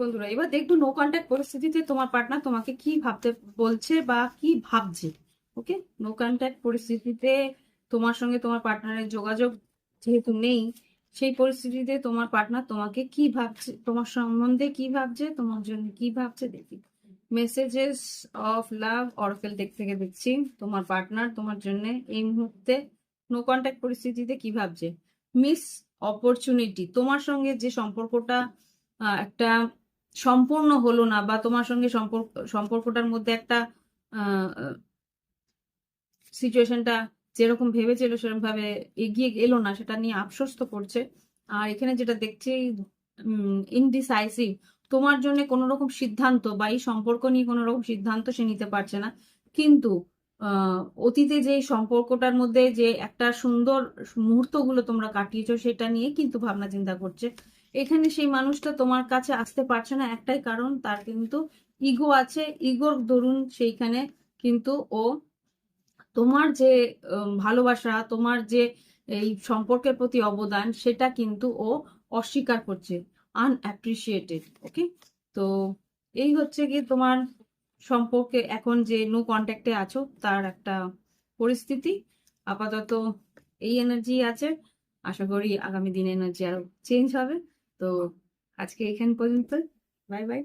বন্ধুরা, এবার দেখব নো কন্ট্যাক্ট পরিস্থিতিতে তোমার পার্টনার তোমাকে কি ভাবতে বলছে বা কি ভাবছে ওকে নো কন্ট্যাক্ট পরিস্থিতিতে তোমার সঙ্গে তোমার পার্টনারের যোগাযোগ যেহেতু নেই, সেই পরিস্থিতিতে তোমার পার্টনার তোমাকে কি ভাবছে, তোমার সম্বন্ধে কি ভাবছে, তোমার জন্য কি ভাবছে দেখি। মেসেজেস অফ লাভ অরফেল দিক থেকে দেখছি, তোমার পার্টনার তোমার জন্য এই মুহূর্তে নো কন্ট্যাক্ট পরিস্থিতিতে কি ভাবছে? মিস অপরচুনিটি তোমার সঙ্গে যে সম্পর্কটা একটা সম্পূর্ণ হলো না বা তোমার সঙ্গে সম্পর্ক, সম্পর্কটার মধ্যে একটা সিচুয়েশনটা যেরকম ভেবেছিল সেরকম ভাবে এগিয়ে এলো না, সেটা নিয়ে আফসোস তো করছে। আর এখানে যেটা দেখছি ইনডিসাইসিভ তোমার জন্য কোনো রকম সিদ্ধান্ত বা এই সম্পর্ক নিয়ে কোনো রকম সিদ্ধান্ত সে নিতে পারছে না। কিন্তু অতীতে যে সম্পর্কটার মধ্যে যে একটা সুন্দর মুহূর্তগুলো তোমরা কাটিয়েছো, সেটা নিয়ে কিন্তু ভাবনা চিন্তা করছে। এখানে সেই মানুষটা তোমার কাছে আসতে পারছে না, একটাই কারণ, তার কিন্তু ইগো আছে। ইগোর দরুন সেইখানে কিন্তু ও তোমার যে ভালোবাসা, তোমার যে এই সম্পর্কের প্রতি অবদান, সেটা কিন্তু ও অস্বীকার করছে আনঅ্যাপ্রিসিয়েটেড ওকে তো এই হচ্ছে কি তোমার সম্পর্কে এখন যে নো কন্ট্যাক্টে আছো, তার একটা পরিস্থিতি। আপাতত এই এনার্জি আছে। আশা করি আগামী দিনে এনার্জি আরও চেঞ্জ হবে। তো আজকে এখান পর্যন্ত বাই বাই